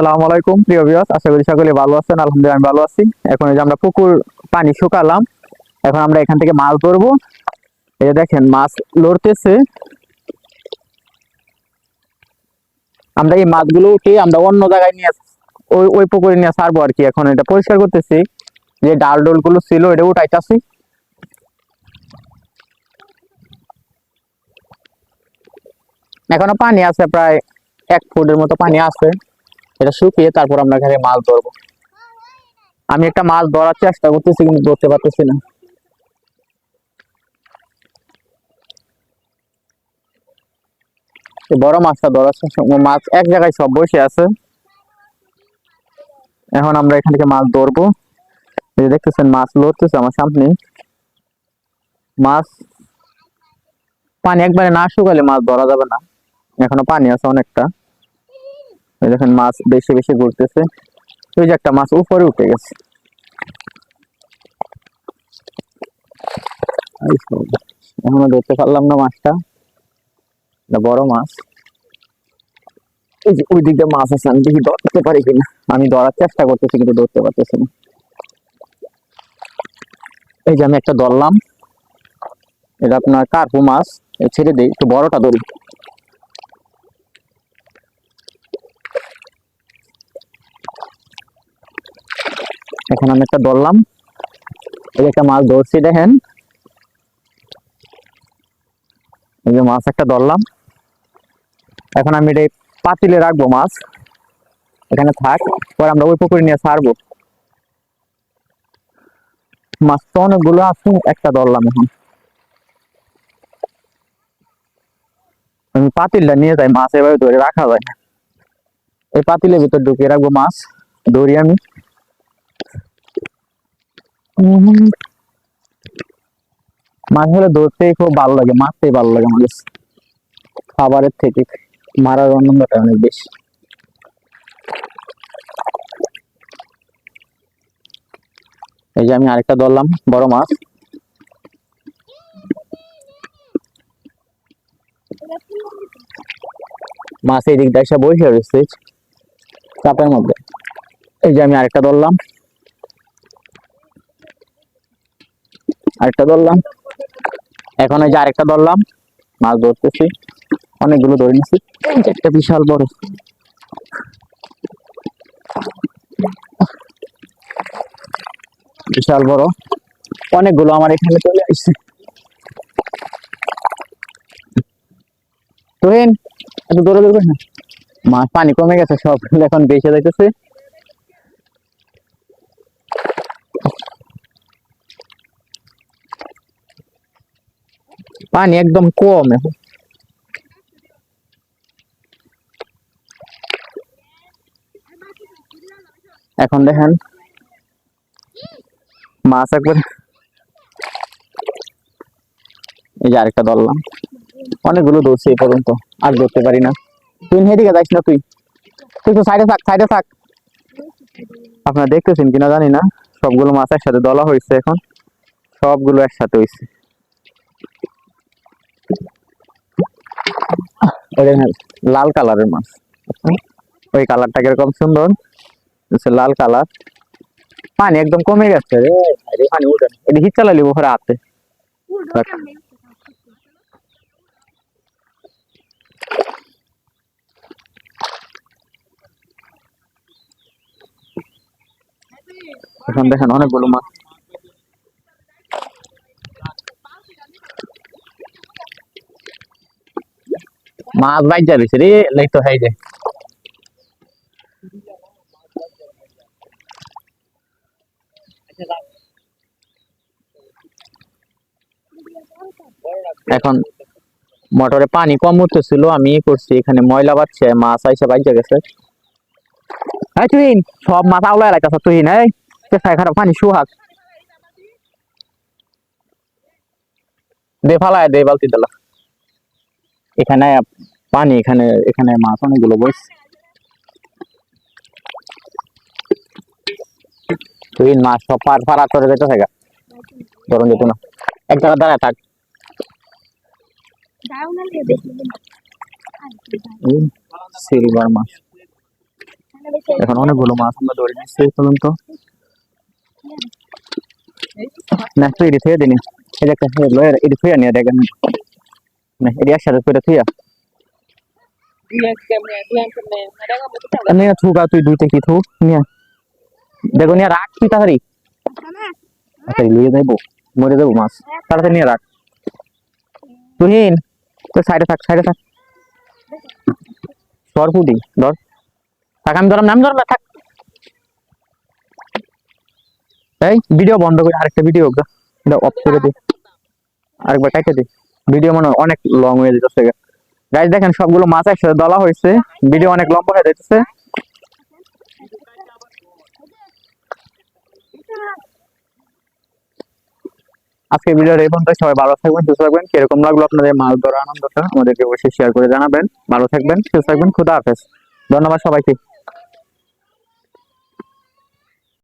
আসসালামু আলাইকুম, প্রিয় ভিউয়ার্স আশা করি সকলে ভালো আছেন, আলহামদুলিল্লাহ আমি ভালো আছি। এখন এই যে আমরা পুকুর পানি শুকালাম, এখন আমরা এখান থেকে মাছ ধরবো। এই যে দেখেন, মাছ লড়তেছে। আমরা এই মাছগুলো উঠে আমরা অন্য জায়গায় নিয়ে ওই ওই পুকুরে নিয়ে ছাড়বো আর কি। এখন এটা পরিষ্কার করতেছি। যে ডাল ডোলগুলো ছিল, এটা উঠাইতেছি। এখনও পানি আছে, প্রায় এক ফুটের মতো পানি আছে। এটা শুকিয়ে তারপর আমরা এখানে মাছ ধরবো। আমি একটা মাছ ধরার চেষ্টা করতেছি, কিন্তু ধরতে পারতেছি না। বড় মাছটা ধরার মাছ এক জায়গায় সব বসে আছে। এখন আমরা এখান থেকে মাছ ধরবো। দেখতেছেন, মাছ লড়তেছে আমার সামনে। মাছ পানি একবারে না শুকালে মাছ ধরা যাবে না। এখনও পানি আছে অনেকটা। দেখেন মাছ বেশি বেশি ঘুরতেছে। ওই যে একটা মাছ উপরে উঠে গেছে। এখনও ধরতে পারলাম না মাছটা। বড় মাছ। এই যে ওই দিকটা মাছ আছে, আমি দেখি ধরতে পারি কিনা। আমি ধরার চেষ্টা করতেছি, কিন্তু ধরতে পারতেছি না। এই যে আমি একটা ধরলাম। এটা আপনার কার্পু মাছ। ছেড়ে দিই, একটু বড়টা ধরি। এখন আমি একটা ধরলাম। এই একটা মাছ ধরছি, দেখেন। এই যে মাছ একটা ধরলাম। এখন আমি এটা পাতিলে রাখব মাছ। এখানে থাক, পরে আমরা ওই পুকুরে নিয়ে ছাড়বো। মাছ তো অনেকগুলো আছে, একটা ধরলাম এখন। আমি পাতিলটা নিয়ে যাই, মাছ এভাবে ধরে রাখা যায় এই পাতিলের ভিতর ঢুকিয়ে রাখব মাছ, ধরি আমি। মাছ হলে ধরতেই খুব ভালো লাগে, মারতেই ভালো লাগে কাছে। খাবারের থেকে মারার আনন্দটা অনেক বেশি। এই যে আমি আরেকটা ধরলাম, বড় মাছ। মাছ এই দিকটা এসে বসে রয়েছে, চাপের মধ্যে। এই যে আমি আরেকটা ধরলাম। আরেকটা ধরলাম। এখন ওই যে আরেকটা ধরলাম। মাছ ধরতেছি। অনেকগুলো ধরে নিছি। একটা বিশাল বড়। বিশাল বড়। অনেকগুলো আমার এখানে চলে আসছে। তুহিন এত দৌড়ে দৌড়ে না। মাছ পানি কমে গেছে, সব এখন বেঁচে যাইতেছে। পানি একদম কম। এখন এখন দেখেন, মাছ একবার এই যে আরেকটা ধরলাম। অনেকগুলো ধরছি এই পর্যন্ত, আর ধরতে পারি না। তুই হেদিকে যাইস না তুই। তুই তো সাইডে থাক সাইডে থাক। আপনারা দেখতেছেন কিনা জানি না। সবগুলো মাছ একসাথে দলা হয়েছে এখন। সবগুলো একসাথে হয়েছে। লাল কালারের মাছ। ওই কালারটা কীরকম সুন্দর? লাল কালার। পানি একদম কমে গেছে রে পানি উঠে এটা হিট চালালি উপরে হাতে। এখন দেখেন অনেকগুলো মাছ। মাছ বাইর যাবে রে, লাই তো হয়ে যায়। এখন মোটরে পানি কম উঠতেছিল, আমি করছি, এখানে ময়লা বাচ্ছে মাছ আইসা বাইজা গেছে। এই তুহিন, সব মাছ আউলা এলাকা তুহিন, এই পেশায় খারাপ পানি, সুহাগ। দে ফালায় দে, বালতি দিলা। এখানে পানি, এখানে এখানে মাছ অনেকগুলো বস তুই মাছ সব পার পার করে যেতে থাকা গরম যেত না এক জায়গায় দাঁড়ায় থাক। সিলভার মাছ। এখন অনেকগুলো মাছ আমরা ধরে নিচ্ছি এই পর্যন্ত। না তুই এটি থুয়ে দিনি যে এটি থুয়ে নিয়ে দেখেন। না করে নিয়ে থুকা তুই দুইটা কি থু নিয়ে দেখো নিয়ে রাখ তুই তাড়াতাড়ি তাড়াতাড়ি লিয়ে যাইবো মরে যাব মাছ তাড়াতাড়ি নিয়ে রাখ তুহিন তো সাইডে থাক সাইডে থাক সর ফুটি ধর থাক আমি ধরলাম নাম ধরলাম থাক এই ভিডিও বন্ধ করে আরেকটা ভিডিও এটা অফ করে দে আরেকবার কাটে দে ভিডিও মনে অনেক লং হয়ে যেতেছে গাইজ দেখেন সবগুলো মাছ একসাথে দলা হয়েছে। ভিডিও অনেক লম্বা হয়ে যাইতেছে। আজকে ভিডিওর এই পর্যন্ত। সবাই ভালো থাকবেন, সুস্থ থাকবেন। কীরকম লাগল আপনাদের মাছ ধরার আনন্দটা আমাদেরকে অবশ্যই শেয়ার করে জানাবেন। ভালো থাকবেন, সুস্থ থাকবেন। খুদা হাফেজ। ধন্যবাদ সবাইকে।